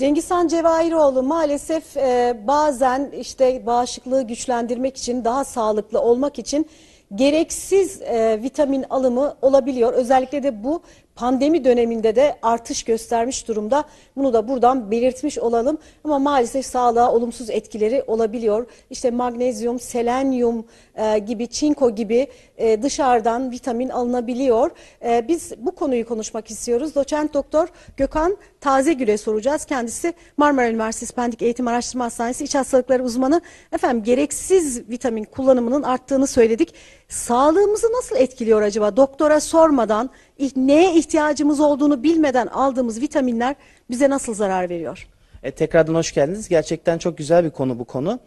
Cengizhan Cevahiroğlu maalesef e, bazen işte bağışıklığı güçlendirmek için daha sağlıklı olmak için gereksiz e, vitamin alımı olabiliyor. Özellikle de bu pandemi döneminde de artış göstermiş durumda. Bunu da buradan belirtmiş olalım. Ama maalesef sağlığa olumsuz etkileri olabiliyor. İşte magnezyum, selenyum e, gibi, çinko gibi e, dışarıdan vitamin alınabiliyor. E, biz bu konuyu konuşmak istiyoruz. Doçent Doktor Gökhan Tazegül'e soracağız. Kendisi Marmara Üniversitesi Pendik Eğitim Araştırma Hastanesi İç Hastalıkları uzmanı. Efendim gereksiz vitamin kullanımının arttığını söyledik. Sağlığımızı nasıl etkiliyor acaba? Doktora sormadan, neye ihtiyacımız olduğunu bilmeden aldığımız vitaminler bize nasıl zarar veriyor? E, tekrardan hoş geldiniz. Gerçekten çok güzel bir konu bu konu.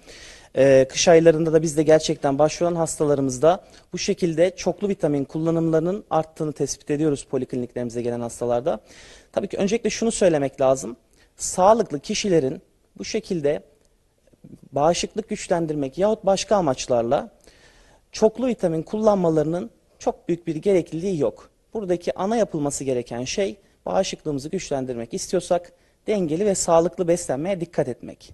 E, kış aylarında da biz de gerçekten başvuran hastalarımızda bu şekilde çoklu vitamin kullanımlarının arttığını tespit ediyoruz polikliniklerimize gelen hastalarda. Tabii ki öncelikle şunu söylemek lazım. Sağlıklı kişilerin bu şekilde bağışıklık güçlendirmek yahut başka amaçlarla çoklu vitamin kullanmalarının çok büyük bir gerekliliği yok. Buradaki ana yapılması gereken şey bağışıklığımızı güçlendirmek istiyorsak dengeli ve sağlıklı beslenmeye dikkat etmek.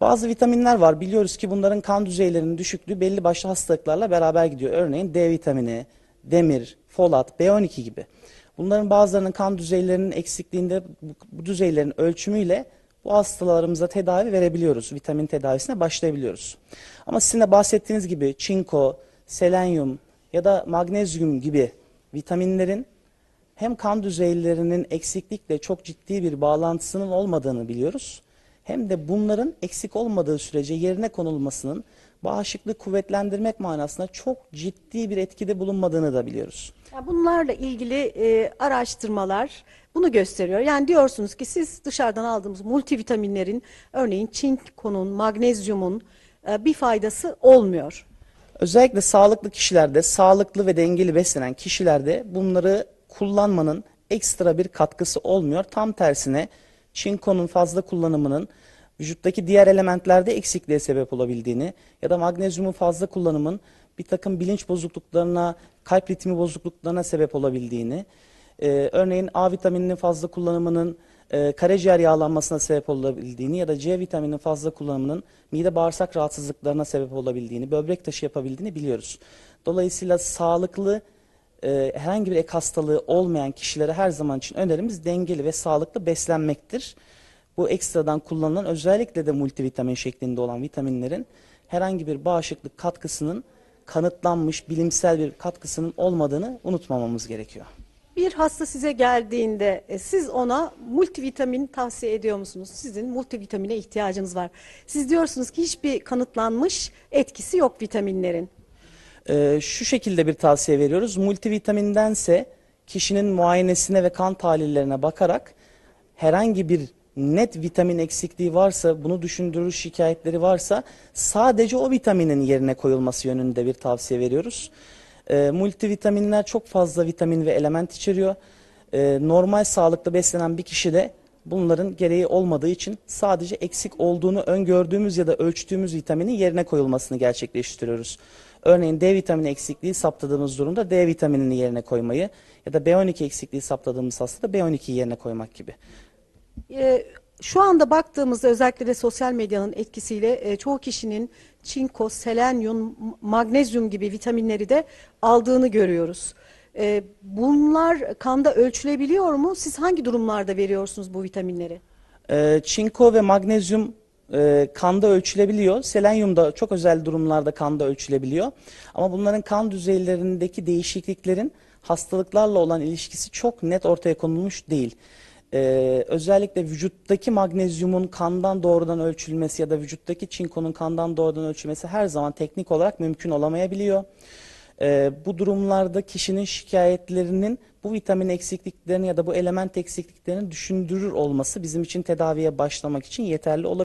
Bazı vitaminler var biliyoruz ki bunların kan düzeylerinin düşüklüğü belli başlı hastalıklarla beraber gidiyor. Örneğin D vitamini, demir, folat, B12 gibi. Bunların bazılarının kan düzeylerinin eksikliğinde bu, düzeylerin ölçümüyle bu hastalarımıza tedavi verebiliyoruz. Vitamin tedavisine başlayabiliyoruz. Ama sizin de bahsettiğiniz gibi çinko, selenyum ya da magnezyum gibi vitaminlerin hem kan düzeylerinin eksiklikle çok ciddi bir bağlantısının olmadığını biliyoruz. Hem de bunların eksik olmadığı sürece yerine konulmasının bağışıklığı kuvvetlendirmek manasında çok ciddi bir etkide bulunmadığını da biliyoruz. Ya bunlarla ilgili e, araştırmalar bunu gösteriyor. Yani diyorsunuz ki siz dışarıdan aldığımız multivitaminlerin örneğin çinkonun, magnezyumun e, bir faydası olmuyor. Özellikle sağlıklı kişilerde, sağlıklı ve dengeli beslenen kişilerde bunları kullanmanın ekstra bir katkısı olmuyor. Tam tersine çinkonun fazla kullanımının vücuttaki diğer elementlerde eksikliğe sebep olabildiğini ya da magnezyumun fazla kullanımın bir takım bilinç bozukluklarına, kalp ritmi bozukluklarına sebep olabildiğini, e, örneğin A vitamininin fazla kullanımının e, karaciğer yağlanmasına sebep olabildiğini ya da C vitamininin fazla kullanımının mide bağırsak rahatsızlıklarına sebep olabildiğini, böbrek taşı yapabildiğini biliyoruz. Dolayısıyla sağlıklı e, herhangi bir ek hastalığı olmayan kişilere her zaman için önerimiz dengeli ve sağlıklı beslenmektir. Bu ekstradan kullanılan özellikle de multivitamin şeklinde olan vitaminlerin herhangi bir bağışıklık katkısının kanıtlanmış bilimsel bir katkısının olmadığını unutmamamız gerekiyor. Bir hasta size geldiğinde e, siz ona multivitamin tavsiye ediyor musunuz? Sizin multivitamine ihtiyacınız var. Siz diyorsunuz ki hiçbir kanıtlanmış etkisi yok vitaminlerin. Ee, şu şekilde bir tavsiye veriyoruz. Multivitamindense kişinin muayenesine ve kan tahlillerine bakarak herhangi bir net vitamin eksikliği varsa, bunu düşündürür şikayetleri varsa sadece o vitaminin yerine koyulması yönünde bir tavsiye veriyoruz. Ee, multivitaminler çok fazla vitamin ve element içeriyor. Ee, normal sağlıklı beslenen bir kişi de bunların gereği olmadığı için sadece eksik olduğunu öngördüğümüz ya da ölçtüğümüz vitaminin yerine koyulmasını gerçekleştiriyoruz. Örneğin D vitamini eksikliği saptadığımız durumda D vitaminini yerine koymayı ya da B12 eksikliği saptadığımız hastada B12'yi yerine koymak gibi. Ee, şu anda baktığımızda özellikle de sosyal medyanın etkisiyle e, çoğu kişinin çinko, selenyum, magnezyum gibi vitaminleri de aldığını görüyoruz. Ee, bunlar kanda ölçülebiliyor mu? Siz hangi durumlarda veriyorsunuz bu vitaminleri? Ee, çinko ve magnezyum e, kanda ölçülebiliyor. Selenyum da çok özel durumlarda kanda ölçülebiliyor. Ama bunların kan düzeylerindeki değişikliklerin hastalıklarla olan ilişkisi çok net ortaya konulmuş değil. Ee, özellikle vücuttaki magnezyumun kandan doğrudan ölçülmesi ya da vücuttaki çinkonun kandan doğrudan ölçülmesi her zaman teknik olarak mümkün olamayabiliyor. Ee, bu durumlarda kişinin şikayetlerinin bu vitamin eksikliklerini ya da bu element eksikliklerini düşündürür olması bizim için tedaviye başlamak için yeterli olabilir.